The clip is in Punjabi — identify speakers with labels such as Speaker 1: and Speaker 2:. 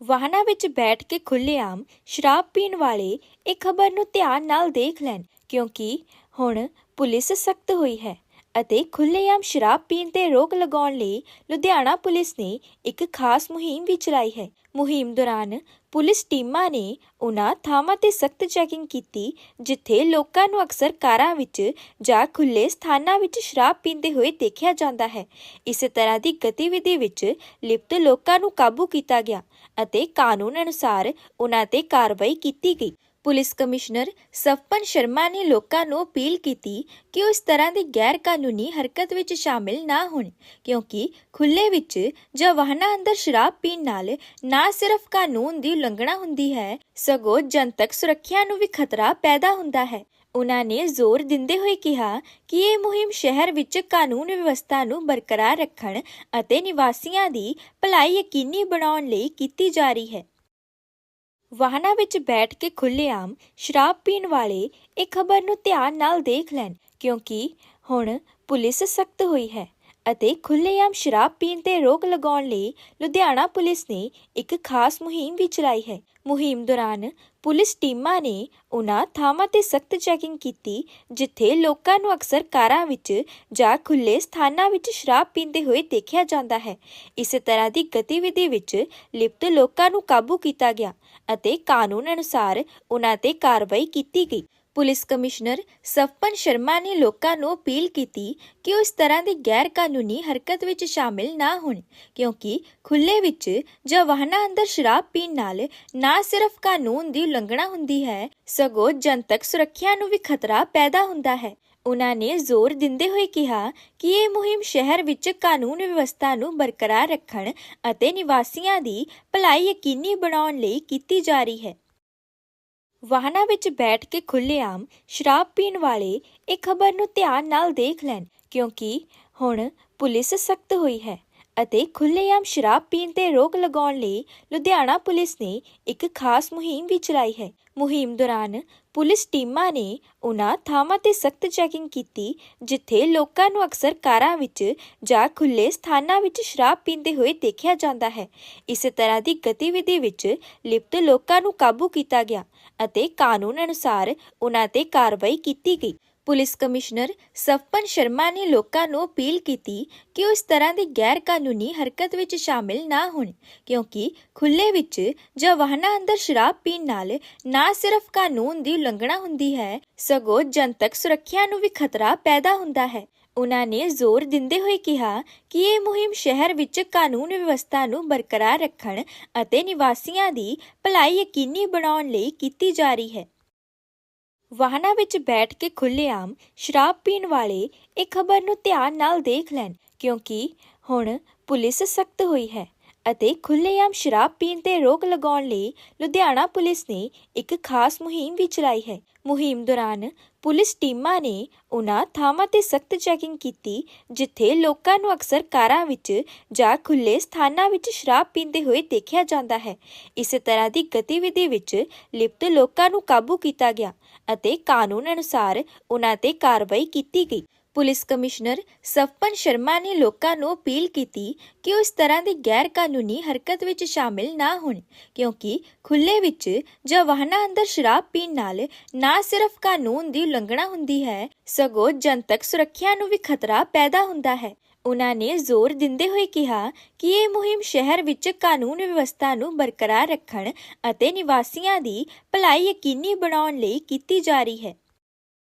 Speaker 1: ਵਾਹਨਾਂ ਵਿੱਚ ਬੈਠ ਕੇ ਖੁੱਲ੍ਹੇਆਮ ਸ਼ਰਾਬ ਪੀਣ ਵਾਲੇ ਇਹ ਖਬਰ ਨੂੰ ਧਿਆਨ ਨਾਲ ਦੇਖ ਲੈਣ, ਕਿਉਂਕਿ ਹੁਣ ਪੁਲਿਸ ਸਖਤ ਹੋਈ ਹੈ। ਅਤੇ ਖੁੱਲ੍ਹੇਆਮ ਸ਼ਰਾਬ ਪੀਣ ਤੇ ਰੋਕ ਲਗਾਉਣ ਲਈ ਲੁਧਿਆਣਾ ਪੁਲਿਸ ਨੇ ਇੱਕ ਖਾਸ ਮੁਹਿੰਮ ਵੀ ਚਲਾਈ ਹੈ। ਮੁਹਿੰਮ ਦੌਰਾਨ ਪੁਲਿਸ ਟੀਮਾਂ ਨੇ ਉਨ੍ਹਾਂ ਥਾਵਾਂ ਤੇ ਸਖਤ ਚੈਕਿੰਗ ਕੀਤੀ, ਜਿੱਥੇ ਲੋਕਾਂ ਨੂੰ ਅਕਸਰ ਕਾਰਾਂ ਵਿੱਚ ਜਾਂ ਖੁੱਲ੍ਹੇ ਸਥਾਨਾਂ ਵਿੱਚ ਸ਼ਰਾਬ ਪੀਂਦੇ ਹੋਏ ਦੇਖਿਆ ਜਾਂਦਾ ਹੈ। ਇਸੇ ਤਰ੍ਹਾਂ ਦੀ ਗਤੀਵਿਧੀ ਵਿੱਚ ਲਿਪਤ ਲੋਕਾਂ ਨੂੰ ਕਾਬੂ ਕੀਤਾ ਗਿਆ ਅਤੇ ਕਾਨੂੰਨ ਅਨੁਸਾਰ ਉਨ੍ਹਾਂ ਤੇ ਕਾਰਵਾਈ ਕੀਤੀ ਗਈ। ਪੁਲਿਸ ਕਮਿਸ਼ਨਰ ਸਵਪਨ ਸ਼ਰਮਾ ਨੇ ਲੋਕਾਂ ਨੂੰ ਅਪੀਲ ਕੀਤੀ ਕਿ ਉਹ ਇਸ ਤਰ੍ਹਾਂ ਦੀ ਗੈਰ ਕਾਨੂੰਨੀ ਹਰਕਤ ਵਿੱਚ ਸ਼ਾਮਿਲ ਨਾ ਹੋਣ, ਕਿਉਂਕਿ ਖੁੱਲ੍ਹੇ ਵਿੱਚ ਜਾਂ ਵਾਹਨਾਂ ਅੰਦਰ ਸ਼ਰਾਬ ਪੀਣ ਨਾਲ ਨਾ ਸਿਰਫ ਕਾਨੂੰਨ ਦੀ ਉਲੰਘਣਾ ਹੁੰਦੀ ਹੈ, ਸਗੋਂ ਜਨਤਕ ਸੁਰੱਖਿਆ ਨੂੰ ਵੀ ਖਤਰਾ ਪੈਦਾ ਹੁੰਦਾ ਹੈ। ਉਹਨਾਂ ਨੇ ਜ਼ੋਰ ਦਿੰਦੇ ਹੋਏ ਕਿਹਾ ਕਿ ਇਹ ਮੁਹਿੰਮ ਸ਼ਹਿਰ ਵਿੱਚ ਕਾਨੂੰਨ ਵਿਵਸਥਾ ਨੂੰ ਬਰਕਰਾਰ ਰੱਖਣ ਅਤੇ ਨਿਵਾਸੀਆਂ ਦੀ ਭਲਾਈ ਯਕੀਨੀ ਬਣਾਉਣ ਲਈ ਕੀਤੀ ਜਾ ਰਹੀ ਹੈ। ਵਾਹਨਾਂ ਵਿੱਚ ਬੈਠ ਕੇ ਖੁੱਲ੍ਹੇਆਮ ਸ਼ਰਾਬ ਪੀਣ ਵਾਲੇ ਇਹ ਖਬਰ ਨੂੰ ਧਿਆਨ ਨਾਲ ਦੇਖ ਲੈਣ, ਕਿਉਂਕਿ ਹੁਣ ਪੁਲਿਸ ਸਖਤ ਹੋਈ ਹੈ। ਅਤੇ ਖੁੱਲ੍ਹੇਆਮ ਸ਼ਰਾਬ ਪੀਣ ਤੇ ਰੋਕ ਲਗਾਉਣ ਲਈ ਲੁਧਿਆਣਾ ਪੁਲਿਸ ਨੇ ਇੱਕ ਖਾਸ ਮੁਹਿੰਮ ਵੀ ਚਲਾਈ ਹੈ। ਮੁਹਿੰਮ ਦੌਰਾਨ ਪੁਲਿਸ ਟੀਮਾਂ ਨੇ ਉਨ੍ਹਾਂ ਥਾਵਾਂ ਤੇ ਸਖਤ ਚੈਕਿੰਗ ਕੀਤੀ, ਜਿੱਥੇ ਲੋਕਾਂ ਨੂੰ ਅਕਸਰ ਕਾਰਾਂ ਵਿੱਚ ਜਾਂ ਖੁੱਲ੍ਹੇ ਸਥਾਨਾਂ ਵਿੱਚ ਸ਼ਰਾਬ ਪੀਂਦੇ ਹੋਏ ਦੇਖਿਆ ਜਾਂਦਾ ਹੈ। ਇਸੇ ਤਰ੍ਹਾਂ ਦੀ ਗਤੀਵਿਧੀ ਵਿੱਚ ਲਿਪਤ ਲੋਕਾਂ ਨੂੰ ਕਾਬੂ ਕੀਤਾ ਗਿਆ ਅਤੇ ਕਾਨੂੰਨ ਅਨੁਸਾਰ ਉਨ੍ਹਾਂ ਤੇ ਕਾਰਵਾਈ ਕੀਤੀ ਗਈ। ਪੁਲਿਸ ਕਮਿਸ਼ਨਰ ਸਵਪਨ ਸ਼ਰਮਾ ਨੇ ਲੋਕਾਂ ਨੂੰ ਅਪੀਲ ਕੀਤੀ ਕਿ ਉਹ ਇਸ ਤਰ੍ਹਾਂ ਦੀ ਗੈਰ ਕਾਨੂੰਨੀ ਹਰਕਤ ਵਿੱਚ ਸ਼ਾਮਿਲ ਨਾ ਹੋਣ, ਕਿਉਂਕਿ ਖੁੱਲ੍ਹੇ ਵਿੱਚ ਜਾਂ ਵਾਹਨਾਂ ਅੰਦਰ ਸ਼ਰਾਬ ਪੀਣ ਨਾਲ ਨਾ ਸਿਰਫ ਕਾਨੂੰਨ ਦੀ ਉਲੰਘਣਾ ਹੁੰਦੀ ਹੈ, ਸਗੋਂ ਜਨਤਕ ਸੁਰੱਖਿਆ ਨੂੰ ਵੀ ਖਤਰਾ ਪੈਦਾ ਹੁੰਦਾ ਹੈ। ਉਹਨਾਂ ਨੇ ਜ਼ੋਰ ਦਿੰਦੇ ਹੋਏ ਕਿਹਾ ਕਿ ਇਹ ਮੁਹਿੰਮ ਸ਼ਹਿਰ ਵਿੱਚ ਕਾਨੂੰਨ ਵਿਵਸਥਾ ਨੂੰ ਬਰਕਰਾਰ ਰੱਖਣ ਅਤੇ ਨਿਵਾਸੀਆਂ ਦੀ ਭਲਾਈ ਯਕੀਨੀ ਬਣਾਉਣ ਲਈ ਕੀਤੀ ਜਾ ਰਹੀ ਹੈ। ਵਾਹਨਾਂ ਵਿੱਚ ਬੈਠ ਕੇ ਖੁੱਲ੍ਹੇਆਮ ਸ਼ਰਾਬ ਪੀਣ ਵਾਲੇ ਇਹ ਖਬਰ ਨੂੰ ਧਿਆਨ ਨਾਲ ਦੇਖ ਲੈਣ, ਕਿਉਂਕਿ ਹੁਣ ਪੁਲਿਸ ਸਖਤ ਹੋਈ ਹੈ। ਅਤੇ ਖੁੱਲ੍ਹੇਆਮ ਸ਼ਰਾਬ ਪੀਣ ਤੇ ਰੋਕ ਲਗਾਉਣ ਲਈ ਲੁਧਿਆਣਾ ਪੁਲਿਸ ਨੇ ਇੱਕ ਖਾਸ ਮੁਹਿੰਮ ਵੀ ਚਲਾਈ ਹੈ। ਮੁਹਿੰਮ ਦੌਰਾਨ ਪੁਲਿਸ ਟੀਮਾਂ ਨੇ ਉਨ੍ਹਾਂ ਥਾਵਾਂ ਤੇ ਸਖਤ ਚੈਕਿੰਗ ਕੀਤੀ, ਜਿੱਥੇ ਲੋਕਾਂ ਨੂੰ ਅਕਸਰ ਕਾਰਾਂ ਵਿੱਚ ਜਾਂ ਖੁੱਲੇ ਸਥਾਨਾਂ ਵਿੱਚ ਸ਼ਰਾਬ ਪੀਂਦੇ ਹੋਏ ਦੇਖਿਆ ਜਾਂਦਾ ਹੈ। ਇਸੇ ਤਰ੍ਹਾਂ ਦੀ ਗਤੀਵਿਧੀ ਵਿੱਚ ਲਿਪਤ ਲੋਕਾਂ ਨੂੰ ਕਾਬੂ ਕੀਤਾ ਗਿਆ ਅਤੇ ਕਾਨੂੰਨ ਅਨੁਸਾਰ ਉਨ੍ਹਾਂ ਤੇ ਕਾਰਵਾਈ ਕੀਤੀ ਗਈ। ਪੁਲਿਸ ਕਮਿਸ਼ਨਰ ਸਵਪਨ ਸ਼ਰਮਾ ਨੇ ਲੋਕਾਂ ਨੂੰ ਅਪੀਲ ਕੀਤੀ ਕਿ ਉਹ ਇਸ ਤਰ੍ਹਾਂ ਦੀ ਗੈਰ ਕਾਨੂੰਨੀ ਹਰਕਤ ਵਿੱਚ ਸ਼ਾਮਿਲ ਨਾ ਹੋਣ, ਕਿਉਂਕਿ ਖੁੱਲ੍ਹੇ ਵਿੱਚ ਜਾਂ ਵਾਹਨਾਂ ਅੰਦਰ ਸ਼ਰਾਬ ਪੀਣ ਨਾਲ ਨਾ ਸਿਰਫ ਕਾਨੂੰਨ ਦੀ ਉਲੰਘਣਾ ਹੁੰਦੀ ਹੈ, ਸਗੋਂ ਜਨਤਕ ਸੁਰੱਖਿਆ ਨੂੰ ਵੀ ਖਤਰਾ ਪੈਦਾ ਹੁੰਦਾ ਹੈ। ਉਹਨਾਂ ਨੇ ਜ਼ੋਰ ਦਿੰਦੇ ਹੋਏ ਕਿਹਾ ਕਿ ਇਹ ਮੁਹਿੰਮ ਸ਼ਹਿਰ ਵਿੱਚ ਕਾਨੂੰਨ ਵਿਵਸਥਾ ਨੂੰ ਬਰਕਰਾਰ ਰੱਖਣ ਅਤੇ ਨਿਵਾਸੀਆਂ ਦੀ ਭਲਾਈ ਯਕੀਨੀ ਬਣਾਉਣ ਲਈ ਕੀਤੀ ਜਾ ਰਹੀ ਹੈ। ਵਾਹਨਾਂ ਵਿੱਚ ਬੈਠ ਕੇ ਖੁੱਲ੍ਹੇਆਮ ਸ਼ਰਾਬ ਪੀਣ ਵਾਲੇ ਇਹ ਖਬਰ ਨੂੰ ਧਿਆਨ ਨਾਲ ਦੇਖ ਲੈਣ ਕਿਉਂਕਿ ਹੁਣ ਪੁਲਿਸ ਸਖਤ ਹੋਈ ਹੈ। ਅਤੇ ਖੁੱਲ੍ਹੇਆਮ ਸ਼ਰਾਬ ਪੀਣ ਤੇ ਰੋਕ ਲਗਾਉਣ ਲਈ ਲੁਧਿਆਣਾ ਪੁਲਿਸ ਨੇ ਇੱਕ ਖਾਸ ਮੁਹਿੰਮ ਵੀ ਚਲਾਈ ਹੈ। ਮੁਹਿੰਮ ਦੌਰਾਨ ਪੁਲਿਸ ਟੀਮਾਂ ਨੇ ਉਨ੍ਹਾਂ ਥਾਵਾਂ ਤੇ ਸਖਤ ਚੈਕਿੰਗ ਕੀਤੀ, ਜਿੱਥੇ ਲੋਕਾਂ ਨੂੰ ਅਕਸਰ ਕਾਰਾਂ ਵਿੱਚ ਜਾਂ ਖੁੱਲ੍ਹੇ ਸਥਾਨਾਂ ਵਿੱਚ ਸ਼ਰਾਬ ਪੀਂਦੇ ਹੋਏ ਦੇਖਿਆ ਜਾਂਦਾ ਹੈ। ਇਸੇ ਤਰ੍ਹਾਂ ਦੀ ਗਤੀਵਿਧੀ ਵਿੱਚ ਲਿਪਤ ਲੋਕਾਂ ਨੂੰ ਕਾਬੂ ਕੀਤਾ ਗਿਆ ਅਤੇ ਕਾਨੂੰਨ ਅਨੁਸਾਰ ਉਨ੍ਹਾਂ ਤੇ ਕਾਰਵਾਈ ਕੀਤੀ ਗਈ। ਪੁਲਿਸ ਕਮਿਸ਼ਨਰ ਸਵਪਨ ਸ਼ਰਮਾ ਨੇ ਲੋਕਾਂ ਨੂੰ ਅਪੀਲ ਕੀਤੀ ਕਿ ਉਸ ਤਰ੍ਹਾਂ ਦੀ ਗੈਰ ਕਾਨੂੰਨੀ ਹਰਕਤ ਵਿੱਚ ਸ਼ਾਮਿਲ ਨਾ ਹੋਣ, ਕਿਉਂਕਿ ਖੁੱਲ੍ਹੇ ਵਿੱਚ ਜਾਂ ਵਾਹਨਾਂ ਅੰਦਰ ਸ਼ਰਾਬ ਪੀਣ ਨਾਲ ਨਾ ਸਿਰਫ ਕਾਨੂੰਨ ਦੀ ਉਲੰਘਣਾ ਹੁੰਦੀ ਹੈ, ਸਗੋਂ ਜਨਤਕ ਸੁਰੱਖਿਆ ਨੂੰ ਵੀ ਖਤਰਾ ਪੈਦਾ ਹੁੰਦਾ ਹੈ। ਉਹਨਾਂ ਨੇ ਜ਼ੋਰ ਦਿੰਦੇ ਹੋਏ ਕਿਹਾ ਕਿ ਇਹ ਮੁਹਿੰਮ ਸ਼ਹਿਰ ਵਿੱਚ ਕਾਨੂੰਨ ਵਿਵਸਥਾ ਨੂੰ ਬਰਕਰਾਰ ਰੱਖਣ ਅਤੇ ਨਿਵਾਸੀਆਂ ਦੀ ਭਲਾਈ ਯਕੀਨੀ ਬਣਾਉਣ ਲਈ ਕੀਤੀ ਜਾ ਰਹੀ ਹੈ।